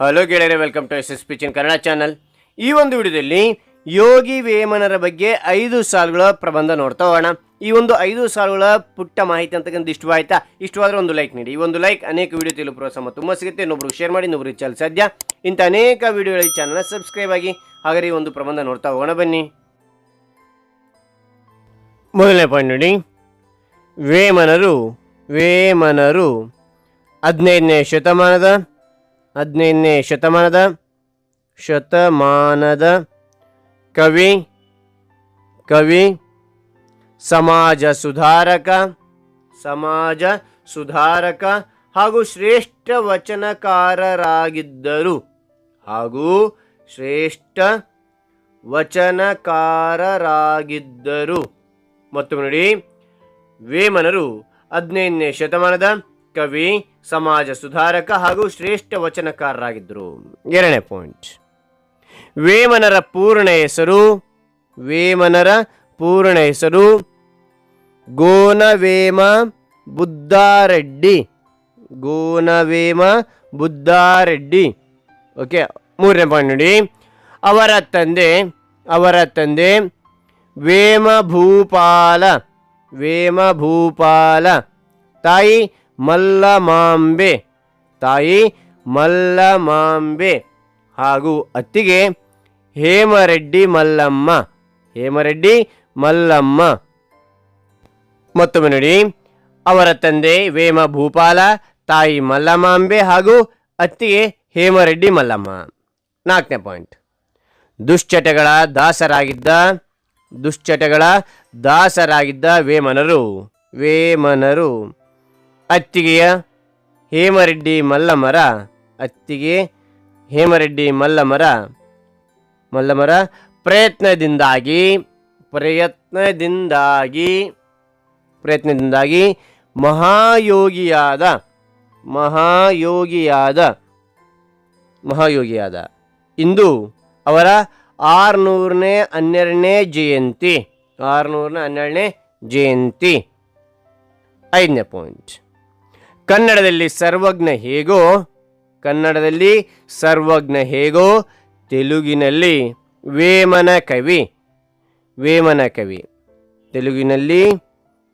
Hello ಗೆಳೆಯರೆ welcome to S S ಪಿಚಿನ್ Kannada channel ಈ ಒಂದು ವಿಡಿಯೋದಲ್ಲಿ ಯೋಗಿ ವೇಮನರ ಬಗ್ಗೆ ಐದು ಸಾಲುಗಳ ಪ್ರಬಂಧ ನೋಡ್ತಾ ಹೋಗೋಣ. ಈ ಒಂದು ಐದು ಸಾಲುಗಳ ಪುಟ್ಟ ಮಾಹಿತಿ ಅಂತಕ್ಕಂಥ ಇಷ್ಟವಾಯ್ತಾ ಇಷ್ಟವಾದ್ರೆ ಒಂದು ಲೈಕ್ ನೀಡಿ. ಈ ಒಂದು ಲೈಕ್ ಅನೇಕ ವಿಡಿಯೋ ತಿಳಿಯಲು ಪ್ರೋತ್ಸಾಹ ತುಂಬ ಸಿಗುತ್ತೆ. ಇನ್ನೊಬ್ರು ಶೇರ್ ಮಾಡಿ ಇನ್ನೊಬ್ರು ಚಾಲ್ ಸಾಧ್ಯ. ಇಂಥ ಅನೇಕ ವಿಡಿಯೋಗಳ ಚಾನಲ್ನ ಸಬ್ಸ್ಕ್ರೈಬ್ ಆಗಿ, ಹಾಗಾದ್ರೆ ಈ ಒಂದು ಪ್ರಬಂಧ ನೋಡ್ತಾ ಹೋಗೋಣ. ಬನ್ನಿ. ಮೊದಲನೇ ಪಾಯಿಂಟ್ ನೋಡಿ. ವೇಮನರು ವೇಮನರು ಹದಿನೈದನೇ ಶತಮಾನದ ಹದಿನೈದನೇ ಶತಮಾನದ ಶತಮಾನದ ಕವಿ ಕವಿ, ಸಮಾಜ ಸುಧಾರಕ ಸಮಾಜ ಸುಧಾರಕ ಹಾಗೂ ಶ್ರೇಷ್ಠ ವಚನಕಾರರಾಗಿದ್ದರು. ಹಾಗೂ ಶ್ರೇಷ್ಠ ವಚನಕಾರರಾಗಿದ್ದರು. ಮತ್ತು ನೋಡಿ, ವೇಮನರು ಹದಿನೈದನೇ ಶತಮಾನದ ಕವಿ, ಸಮಾಜ ಸುಧಾರಕ ಹಾಗೂ ಶ್ರೇಷ್ಠ ವಚನಕಾರರಾಗಿದ್ದರು. ಎರಡನೇ ಪಾಯಿಂಟ್ ವೇಮನರ ಪೂರ್ಣ ಹೆಸರು, ವೇಮನರ ಪೂರ್ಣ ಹೆಸರು, ಗೋನವೇಮ ಬುದ್ಧಾರೆಡ್ಡಿ ಗೋನವೇಮ ಬುದ್ಧಾರೆಡ್ಡಿ ಓಕೆ ಮೂರನೇ ಪಾಯಿಂಟ್ ನೋಡಿ. ಅವರ ತಂದೆ ಅವರ ತಂದೆ ವೇಮ ಭೂಪಾಲ ವೇಮ ಭೂಪಾಲ ತಾಯಿ ಮಲ್ಲಮಾಂಬೆ. ತಾಯಿ ಮಲ್ಲಮಾಂಬೆ. ಹಾಗೂ ಅತ್ತಿಗೆ ಹೇಮರೆಡ್ಡಿ ಮಲ್ಲಮ್ಮ. ಹೇಮರೆಡ್ಡಿ ಮಲ್ಲಮ್ಮ. ಮತ್ತೊಮ್ಮೆ ನೋಡಿ, ಅವರ ತಂದೆ ವೇಮ ಭೂಪಾಲ, ತಾಯಿ ಮಲ್ಲಮಾಂಬೆ ಹಾಗೂ ಅತ್ತಿಗೆ ಹೇಮರೆಡ್ಡಿ ಮಲ್ಲಮ್ಮ. ನಾಲ್ಕನೇ ಪಾಯಿಂಟ್. ದುಶ್ಚಟಗಳ ದಾಸರಾಗಿದ್ದ ದುಶ್ಚಟಗಳ ದಾಸರಾಗಿದ್ದ ವೇಮನರು. ವೇಮನರು. ಅತ್ತಿಗೆಯ ಹೇಮರೆಡ್ಡಿ ಮಲ್ಲಮರ, ಅತ್ತಿಗೆ ಹೇಮರೆಡ್ಡಿ ಮಲ್ಲಮರ. ಮಲ್ಲಮರ, ಪ್ರಯತ್ನದಿಂದಾಗಿ ಪ್ರಯತ್ನದಿಂದಾಗಿ ಪ್ರಯತ್ನದಿಂದಾಗಿ ಮಹಾಯೋಗಿಯಾದ ಮಹಾಯೋಗಿಯಾದ ಮಹಾಯೋಗಿಯಾದ. ಇಂದು ಅವರ ಆರುನೂರನೇ ಹನ್ನೆರಡನೇ ಜಯಂತಿ, ಆರುನೂರನೇ ಹನ್ನೆರಡನೇ ಜಯಂತಿ. ಐದನೇ ಪಾಯಿಂಟ್ ಕನ್ನಡದಲ್ಲಿ ಸರ್ವಜ್ಞ ಹೇಗೋ, ಕನ್ನಡದಲ್ಲಿ ಸರ್ವಜ್ಞ ಹೇಗೋ ತೆಲುಗಿನಲ್ಲಿ ವೇಮನ ಕವಿ ವೇಮನ ಕವಿ, ತೆಲುಗಿನಲ್ಲಿ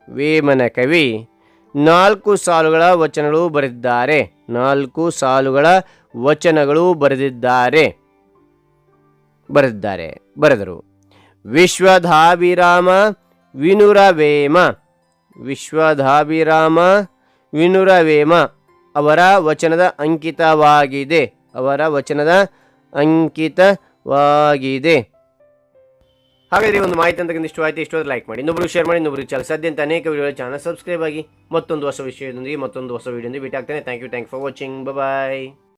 ವೇಮನ ಕವಿ. ನಾಲ್ಕು ಸಾಲುಗಳ ವಚನಗಳು ಬರೆದಿದ್ದಾರೆ. ನಾಲ್ಕು ಸಾಲುಗಳ ವಚನಗಳು ಬರೆದಿದ್ದಾರೆ. ಬರೆದಿದ್ದಾರೆ. ಬರೆದರು. ವಿಶ್ವಧಾಭಿರಾಮ ವಿನುರವೇಮ. ವಿಶ್ವಧಾಭಿರಾಮ ವಿನುರವೇಮ ಅವರ ವಚನದ ಅಂಕಿತವಾಗಿದೆ. ಅವರ ವಚನದ ಅಂಕಿತವಾಗಿದೆ. ಹಾಗಾದ್ರೆ ಒಂದು ಮಾಹಿತಿ ಅಂತಕ್ಕಂಥ ಇಷ್ಟವಾಯ್ತು ಇಷ್ಟು ಲೈಕ್ ಮಾಡಿ. ಇನ್ನೊಬ್ರು ಶೇರ್ ಮಾಡಿ ಇನ್ನೊಬ್ರು ಚಾನಲ್ ಸದ್ಯ ಅಂತ ಅನೇಕ ವಿಡಿಯೋ ಚಾನಲ್ ಸಬ್ಸ್ಕ್ರೈಬ್ ಆಗಿ ಮತ್ತೊಂದು ಹೊಸ ವಿಷಯದೊಂದಿಗೆ ಮತ್ತೊಂದು ಹೊಸ ವಿಡಿಯೋದೊಂದಿಗೆ ಭೇಟಿ ಆಗ್ತಾನೆ. Thank you thank for watching bye